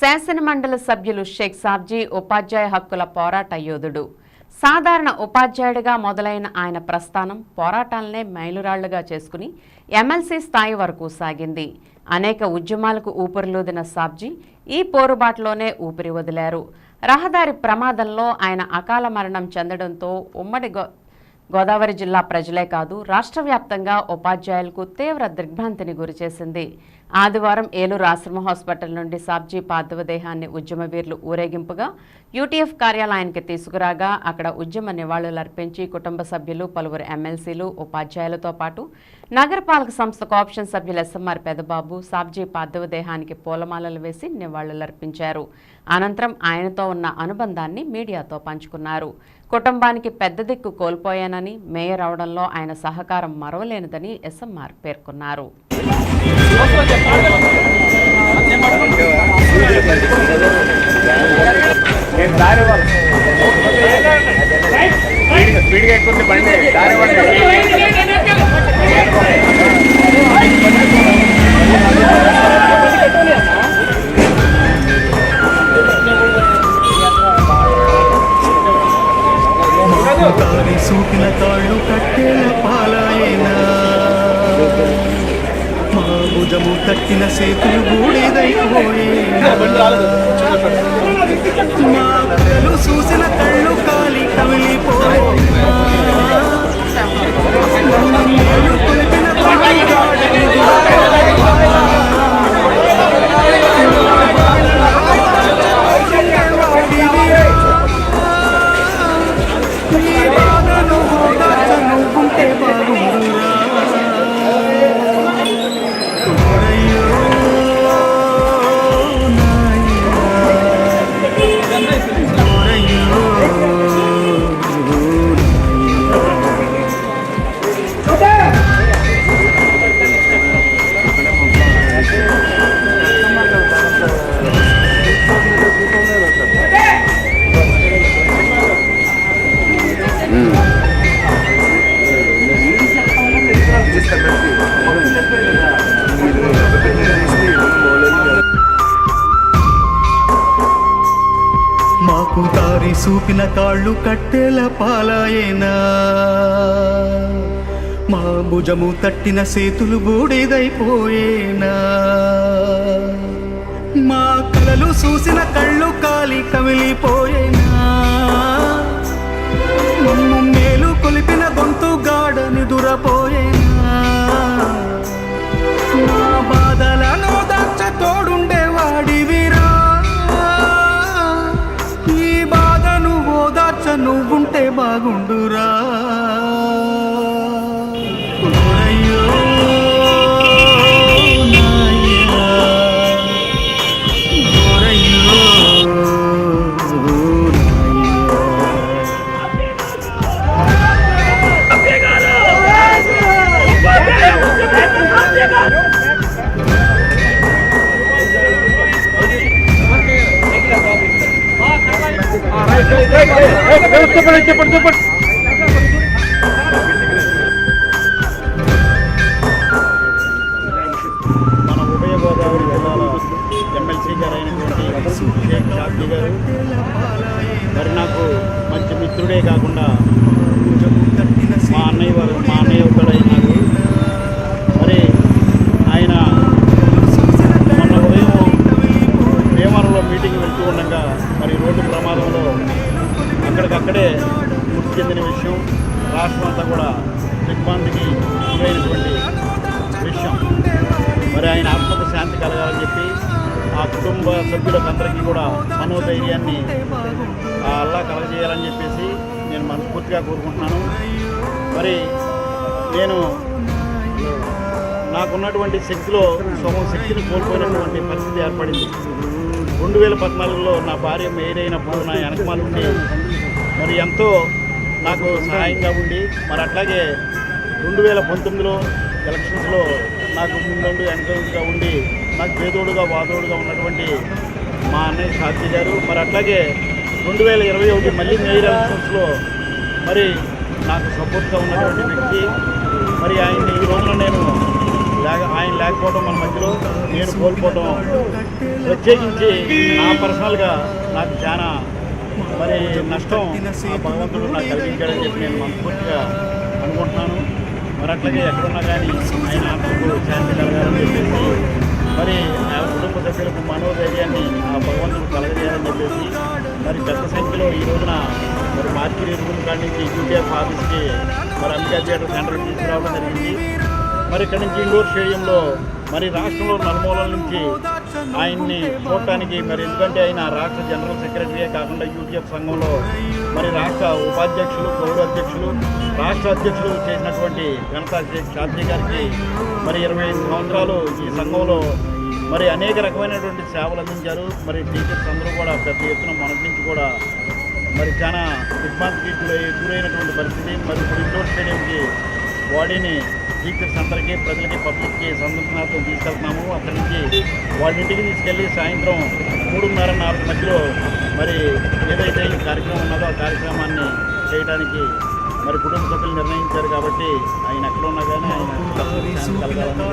శాసనమండలి సభ్యులు షేక్ సాబ్జీ ఉపాధ్యాయ హక్కుల పోరాట యోధుడు. సాధారణ ఉపాధ్యాయుడిగా మొదలైన ఆయన ప్రస్థానం పోరాటాలనే మైలురాళ్ళుగా చేసుకుని ఎమ్మెల్సీ స్థాయి వరకు సాగింది. అనేక ఉద్యమాలకు ఊపిరిలోదిన సాబ్జీ ఈ పోరుబాటులోనే ఊపిరి వదిలారు. రహదారి ప్రమాదంలో ఆయన అకాల మరణం చెందడంతో ఉమ్మడి గో గోదావరి జిల్లా ప్రజలే కాదు రాష్ట్ర వ్యాప్తంగా ఉపాధ్యాయులకు తీవ్ర దిగ్భ్రాంతిని గురిచేసింది. ఆదివారం ఏలూరు ఆశ్రమ హాస్పిటల్ నుండి సాబ్జీ పార్థివ దేహాన్ని ఉద్యమ వీరులు ఊరేగింపుగా యూటీఎఫ్ కార్యాలయానికి తీసుకురాగా అక్కడ ఉద్యమ నివాళులర్పించి కుటుంబ సభ్యులు పలువురు ఎమ్మెల్సీలు ఉపాధ్యాయులతో పాటు నగరపాలక సంస్థ ఆప్షన్ సభ్యులు ఎస్ఎంఆర్ పెదబాబు సాబ్జీ పార్థివ దేహానికి పూలమాలలు వేసి నివాళులర్పించారు అనంతరం ఆయనతో ఉన్న అనుబంధాన్ని మీడియాతో పంచుకున్నారు. కుటుంబానికి పెద్ద దిక్కు కోల్పోయానని మేయర్ అవడంలో ఆయన సహకారం మరవలేనిదని ఎస్ఎంఆర్ పేర్కొన్నారు. స్పీడ్గా స్పీడ్గా బండి దారి సూకిన తాళ్ళు కట్టెల పాలాయనా భుజము తట్టిన సేతులు బూడిదైపోయేనా మా కళ్ళు మాకు తారి సూపిన కాళ్ళు కట్టెల పాలాయేనా? మా భుజము తట్టిన సేతులు బూడిదైపోయేనా? మా కలలు చూసిన కళ్ళు కాలి కమిలిపో చెప్పండి చెప్పండి చెప్పండి మన ఉభయ గోదావరి జిల్లాల ఎమ్మెల్సీ గారు అయినటువంటి షేక్ షాఫీ గారు మరి నాకు మంచి మిత్రుడే కాకుండా మా అన్నయ్య వారు మా చెందిన విషయం రాష్ట్రం అంతా కూడా దిగ్భ్రాంతికి గురైనటువంటి విషయం. మరి ఆయన ఆత్మకు శాంతి కలగాలని చెప్పి ఆ కుటుంబ సభ్యులకు అందరికీ కూడా మనోధైర్యాన్ని అల్లా కలగజేయాలని చెప్పేసి నేను మనస్ఫూర్తిగా కోరుకుంటున్నాను. మరి నేను నాకున్నటువంటి శక్తిలో సగం శక్తిని కోల్పోయినటువంటి పరిస్థితి ఏర్పడింది. రెండు వేల పద్నాలుగులో నా భార్య మేరైనప్పుడు నా వెనకమాల ఉండి. మరి ఎంతో నాకు సహాయంగా ఉండి మరి అట్లాగే రెండు వేల పంతొమ్మిదిలో ఎలక్షన్స్లో నాకు ముందండు వెనకంగా ఉండి నాకు పేదోడుగా వాదోడుగా ఉన్నటువంటి మా అన్నయ్య సాక్షి గారు మరి అట్లాగే రెండు వేల ఇరవై ఒకటి మళ్ళీ మేయర్ ఎలక్షన్స్లో మరి నాకు సపోర్ట్గా ఉన్నటువంటి వ్యక్తి. మరి ఆయన్ని ఈ రోజున నేను లేక ఆయన లేకపోవడం మన మధ్యలో నేను కోల్పోవడం ప్రత్యేకించి నా పర్సనల్గా నాకు చాలా మరి నష్టం భగవంతుడు నాకు కలిగించాడని చెప్పి నేను మనస్ఫూర్తిగా అనుకుంటున్నాను. మరి అట్లాగే ఎక్కడున్నా కానీ ఆయన ఆత్మకు శాంతి కలగాలని చెప్పేసి మరి ఆ కుటుంబ సభ్యులకు మనోధైర్యాన్ని ఆ భగవంతుడు కలగజేయాలని చెప్పేసి మరి పెద్ద సంఖ్యలో ఈ రోజున మరి మార్కెట్ ఎరువుల కాడి నుంచి యూటీఎఫ్ ఆఫీస్కి మరి అంబికా థియేటర్ సెంటర్కి తీసుకురావడం జరిగింది. మరి ఇక్కడ నుంచి ఇండోర్ స్టేడియంలో మరి రాష్ట్రంలో నలుమూలల నుంచి ఆయన్ని చూడటానికి మరి ఎందుకంటే ఆయన రాష్ట్ర జనరల్ సెక్రటరీయే కాకుండా యూటీఎఫ్ సంఘంలో మరి రాష్ట్ర ఉపాధ్యక్షులు గౌరవ అధ్యక్షులు రాష్ట్ర అధ్యక్షులు చేసినటువంటి ఘనతా శాస్త్రి గారికి మరి ఇరవై ఐదు సంవత్సరాలు ఈ సంఘంలో మరి అనేక రకమైనటువంటి సేవలు అందించారు. మరి టీచర్స్ అందరూ కూడా పెద్ద ఎత్తున మొదటి నుంచి కూడా మరి చాలా దిగ్భ్రాంతికి గురైనటువంటి పరిస్థితి. మరి ఇప్పుడు ఇండోర్ స్టేడియంకి బాడీని టీచర్స్ అందరికీ ప్రజలకి పబ్లిక్కి సందర్శనార్థం తీసుకెళ్తున్నాము. అక్కడి నుంచి వాళ్ళ ఇంటికి తీసుకెళ్ళి సాయంత్రం మూడున్నర నాలుగు మధ్యలో మరి ఏదైతే ఈ కార్యక్రమం ఉన్నదో ఆ కార్యక్రమాన్ని చేయడానికి మరి కుటుంబ సభ్యులు నిర్ణయించారు కాబట్టి ఆయన ఎక్కడ ఉన్నా కానీ ఆయన కలగాలని